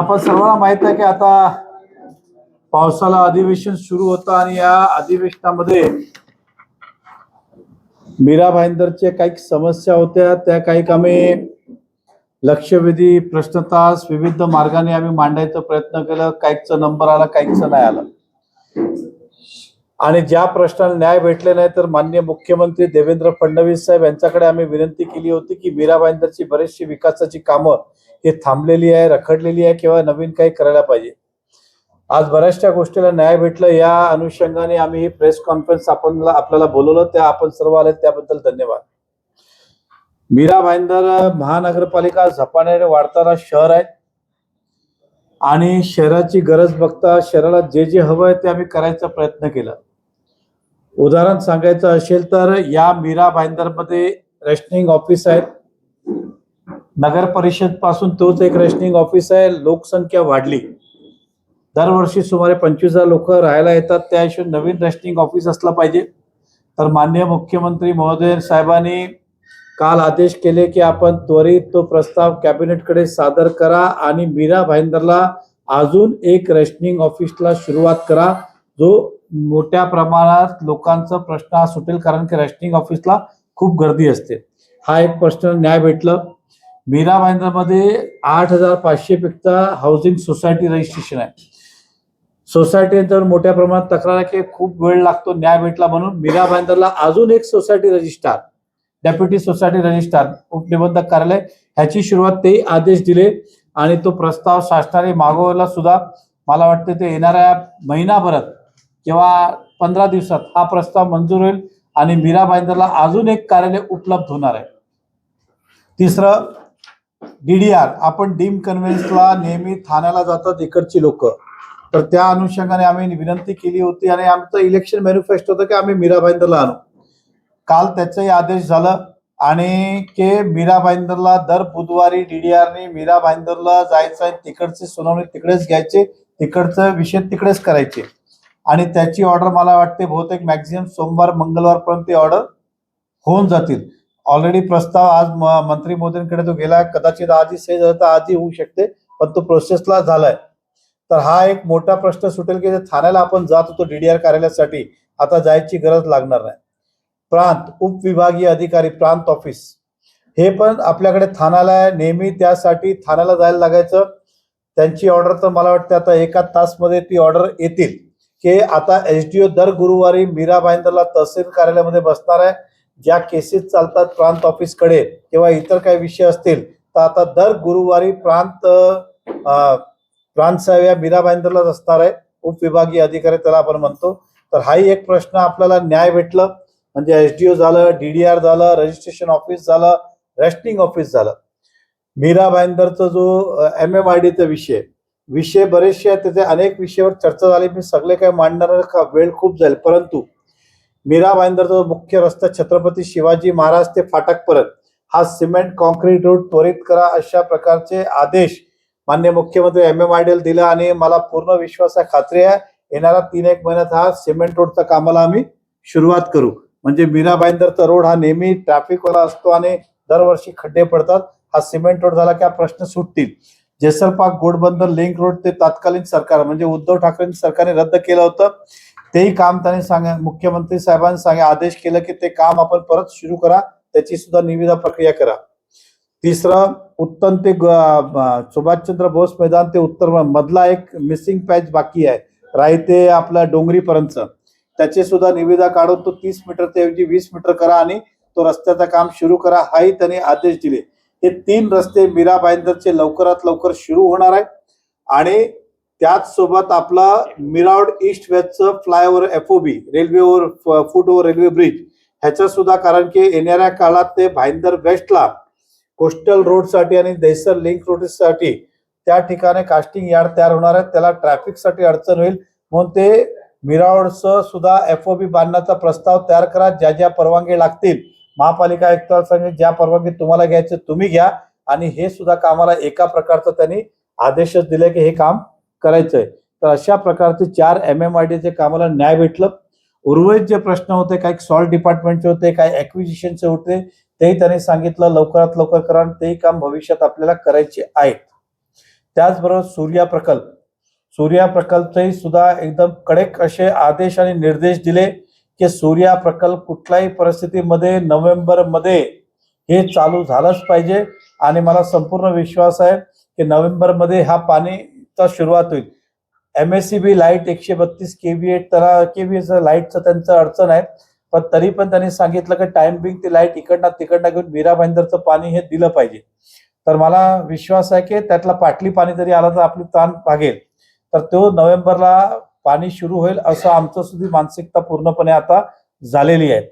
आपण सर्वांना माहीत आहे की आता पावसाला अधिवेशन सुरू होतं आणि या अधिवेशनामध्ये मीरा भाईंदरच्या काही समस्या होत्या त्या काही आम्ही लक्षवेधी प्रश्नतास विविध मार्गाने आम्ही मांडायचा प्रयत्न केला. काहीचा नंबर आला काहीचा नाही आला. आणि ज्या प्रश्नाला न्याय भेटले नाही तर माननीय मुख्यमंत्री देवेंद्र फडणवीस साहेब यांच्याकडे आम्ही विनंती केली होती की मीरा भाईंदरची विकासाची कामं ही थांबलेली आहे रखडलेली आहे किंवा नवीन काही करायला पाहिजे. आज बऱ्याचशा गोष्टीला न्याय भेटलं. या अनुषंगाने आम्ही ही प्रेस कॉन्फरन्स आपण आपल्याला बोलवलं. त्या आपण सर्व आले त्याबद्दल धन्यवाद. मीरा भाईंदर महानगरपालिका झपाट्याने वाढताना शहर आहे. आणि शहराची गरज बघता शहराला जे जे हवं आहे ते आम्ही करायचा प्रयत्न केला. उदाहरण सांगायचं असेल तर या मीरा भाईंदरमध्ये रेशनिंग ऑफिस आहेत नगर परिषदपासून तोच एक रेशनिंग ऑफिस आहे. लोकसंख्या वाढली. दरवर्षी सुमारे पंचवीस हजार लोक राहायला येतात. त्या हिशोबाने नवीन रेशनिंग ऑफिस असलं पाहिजे. तर माननीय मुख्यमंत्री महोदय साहेबांनी काल आदेश केले की आपण त्वरित तो प्रस्ताव कॅबिनेटकडे सादर करा आणि मीरा भाईंदरला अजून एक रेशनिंग ऑफिसला सुरुवात करा जो मोठ्या प्रमाणात लोकांचा प्रश्न हा सुटेल कारण की रेशनिंग ऑफिसला खूप गर्दी असते. हा एक प्रश्न न्याय भेटलं. मीरा भाईंदरमध्ये आठ हजार पाचशे पेक्षा हाऊसिंग सोसायटी रजिस्ट्रेशन आहे. सोसायटीनंतर मोठ्या प्रमाणात तक्रार आहे की खूप वेळ लागतो न्याय भेटला म्हणून. मीरा भाईंदरला अजून एक society registrar deputy society registrar उपनिबंधक कार्यालय ह्याची सुरुवात ते आदेश दिले. आणि तो प्रस्ताव शासनाने मागवला सुद्धा. मला वाटतं ते येणाऱ्या महिनाभरात किंवा पंधरा दिवसात हा प्रस्ताव मंजूर होईल आणि मीरा भाईंदरला अजून एक कार्यालय उपलब्ध होणार आहे. तिसरं डीडीआर आपण डीम कन्व्हेन्सला नेहमी ठाण्याला जातात इकडची लोक. तर त्या अनुषंगाने आम्ही विनंती केली होती आणि आमचं इलेक्शन मॅनिफेस्टो होतं की आम्ही मीरा भाईंदरला आणू. काल त्याचाही आदेश झालं आणि के मीरा भाईंदरला दर बुधवारी डीडीआरने मीरा भाईंदरला जायचं आहे तिकडची सुनावणी तिकडेच घ्यायचे तिकडचं विषय तिकडेच करायचे. आणि त्याची ऑर्डर मला वाटते बहुतेक मॅक्झिमम सोमवार मंगळवारपर्यंत ती ऑर्डर होऊन जातील. ऑलरेडी प्रस्ताव आज म- मंत्री मोदींकडे तो गेला कदाचित आजही सही झाला तर आजही होऊ शकते पण तो प्रोसेसला झालाय. तर हा एक मोठा प्रश्न सुटेल की जे ठाण्याला आपण जात होतो डीडीआर कार्यालयासाठी आता जायची गरज लागणार नाही. प्रांत उपविभागीय अधिकारी प्रांत ऑफिस हे पण आपल्याकडे ठाण्याला आहे नेहमी त्यासाठी ठाण्याला जायला लागायचं. त्यांची ऑर्डर तर मला वाटते आता एका तासमध्ये ती ऑर्डर येतील. की आता एसडीओ दर गुरुवारी मीरा भाईंदरला तहसील कार्यालयामध्ये बसणार आहे. ज्या केसेस चालतात प्रांत ऑफिसकडे किंवा इतर काही विषय असतील तर आता दर गुरुवारी प्रांत प्रांत साहेब या मीरा भाईंदरलाच असणार आहे. उपविभागीय अधिकारी त्याला आपण म्हणतो. तर हाही एक प्रश्न आपल्याला न्याय भेटलं. म्हणजे एसडीओ झालं डीडीआर झालं रजिस्ट्रेशन ऑफिस झालं रेशनिंग ऑफिस झालं. मीरा भाईंदरचा जो एम एम आय डीचा विषय विषय बरेचसे आहेत त्याचे अनेक विषयावर चर्चा झाली. मी सगळे काही मांडणार का वेळ खूप जाईल. परंतु मीरा भाईंदरचा मुख्य रस्ता छत्रपती शिवाजी महाराज ते फाटकपर्यंत हा सिमेंट कॉन्क्रीट रोड त्वरित करा अशा प्रकारचे आदेश मान्य मुख्यमंत्री एम. एम. आय. डी. दिला आणि मला पूर्ण विश्वास आहे खात्री आहे येणारा तीन एक महिन्यात हा सिमेंट रोडचा कामाला आम्ही सुरुवात करू. म्हणजे मीरा भाईंदरचा रोड हा नेहमी ट्रॅफिकवाला असतो आणि दरवर्षी खड्डे पडतात. हा सिमेंट रोड झाला की हा प्रश्न सुटतील. जेसलपाक गोडबंदर लिंक रोड ते तत्कालीन सरकार म्हणजे उद्धव ठाकरे सरकारने रद्द केलं होतं. तेही काम त्यांनी सांगा मुख्यमंत्री साहेबांनी सांगा आदेश केलं की ते काम आपण परत सुरू करा त्याची सुद्धा निविदा प्रक्रिया करा. तिसरं उत्तम ते सुभाषचंद्र बोस मैदान ते उत्तर मधला एक मिसिंग पॅच बाकी आहे रायते आपला डोंगरीपर्यंत त्याचे सुद्धा निविदा काढून तो तीस मीटर ऐवजी वीस मीटर करा आणि तो रस्त्याचं काम सुरू करा हाही त्यांनी आदेश दिले. हे तीन रस्ते मीरा भाईंदरचे लवकरात लवकर सुरू होणार आहे. आणि त्याचसोबत आपला मिरावड east वेस्टचं flyover FOB railway over foot over railway bridge ह्याचं सुद्धा कारण की येणाऱ्या काळात ते भाईंदर वेस्टला कोस्टल रोडसाठी आणि दहिसर लिंक रोडसाठी त्या ठिकाणी कास्टिंग यार्ड तयार होणार आहे. त्याला ट्रॅफिकसाठी अडचण होईल म्हणून ते मिरावडचं सुद्धा एफओबी बांधण्याचा प्रस्ताव तयार करा. ज्या ज्या परवानगी लागतील महापालिका आयुक्ताला सांगेल ज्या परवानगी तुम्हाला घ्यायचे तुम्ही घ्या. आणि हे सुद्धा कामाला एका प्रकारचं त्यांनी आदेशच दिले की हे काम करायचंय. तर अशा प्रकारचे चार एम एम आय डीचे कामाला न्याय भेटलं. उर्वरित जे प्रश्न होते काही सॉल्ट डिपार्टमेंटचे होते काही ऍक्विजिशनचे होते तेही त्यांनी सांगितलं. लवकरात लवकर करा आणि तेही काम भविष्यात आपल्याला करायचे आहेत. त्याचबरोबर सूर्या प्रकल्प. सूर्या प्रकल्पचेही सुद्धा एकदम कडक असे आदेश आणि निर्देश दिले. की सूर्या प्रकल्प कुठल्याही परिस्थितीमध्ये नोव्हेंबरमध्ये हे चालू झालंच पाहिजे. आणि मला संपूर्ण विश्वास आहे की नोव्हेंबरमध्ये हा पाणीचा सुरुवात होईल. M S C B light एकशे बत्तीस के व्ही एट त्याला के व्ही लाईटचं त्यांचं अडचण आहे. पण तरी पण त्यांनी सांगितलं की टाइम बिंग ती लाइट इकडनं तिकडनं घेऊन मीरा भाईंदरचं पाणी हे दिलं पाहिजे. तर मला विश्वास आहे की त्यातला पाटली पाणी जरी आला तर आपली ताण भागेल तर तो नोव्हेंबरला पाणी सुरू होईल असं आमचं सुद्धा मानसिकता पूर्णपणे आता झालेली आहे.